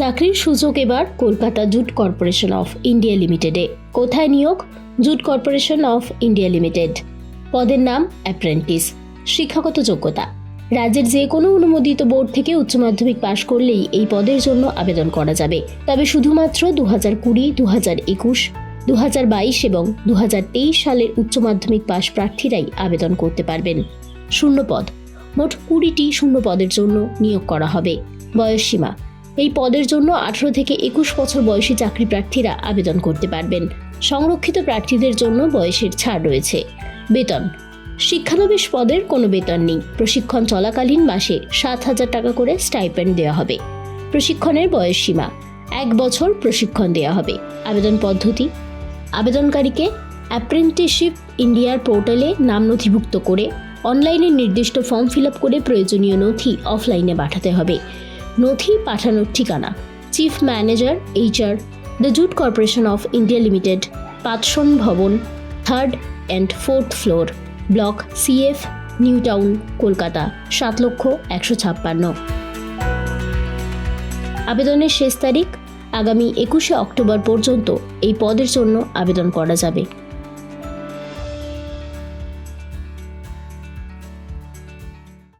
চাকরির সুযোগ এবার Kolkata jute corporation of India লিমিটেডে। কোথায় নিয়োগ? Jute corporation of India limited. পদের নাম অ্যাপ্রেন্টিস। শিক্ষাগত যোগ্যতা। রাজ্যের যে কোনো অনুমোদিত বোর্ড থেকে উচ্চ মাধ্যমিক পাশ করলেই এই পদের জন্য আবেদন করা যাবে। তবে শুধুমাত্র দু হাজার কুড়ি দু হাজার একুশ দু হাজার বাইশ এবং দু হাজার তেইশ সালের উচ্চ মাধ্যমিক পাশ প্রার্থীরাই আবেদন করতে পারবেন। শূন্য পদ। মোট কুড়িটি শূন্য পদের জন্য নিয়োগ করা হবে। বয়সসীমা এই পদের জন্য আঠারো থেকে একুশ বছর বয়সী চাকরি প্রার্থীরা আবেদন করতে পারবেন। সংরক্ষিত প্রার্থীদের জন্য বয়সের ছাড় রয়েছে। বেতন। শিক্ষানবিশ পদের কোনো বেতন নেই। প্রশিক্ষণ চলাকালীন মাসে সাত হাজার টাকা করে স্টাইপেন্ড দেওয়া হবে। প্রশিক্ষণের বয়স সীমা। এক বছর প্রশিক্ষণ দেওয়া হবে। আবেদন পদ্ধতি। আবেদনকারীকে অ্যাপ্রেন্টিসশিপ ইন্ডিয়ার পোর্টালে নাম নথিভুক্ত করে, অনলাইনে নির্দিষ্ট ফর্ম ফিল করে প্রয়োজনীয় নথি অফলাইনে পাঠাতে হবে। নথি পাঠানোর ঠিকানা। Chief manager, HR, the jute corporation of India limited Patsan Bhavan, third and fourth floor, block CF New Town Kolkata, সাত লক্ষ একশো ছাপ্পান্ন। আবেদনের শেষ তারিখ আগামী একুশে অক্টোবর পর্যন্ত এই পদের জন্য আবেদন করা যাবে।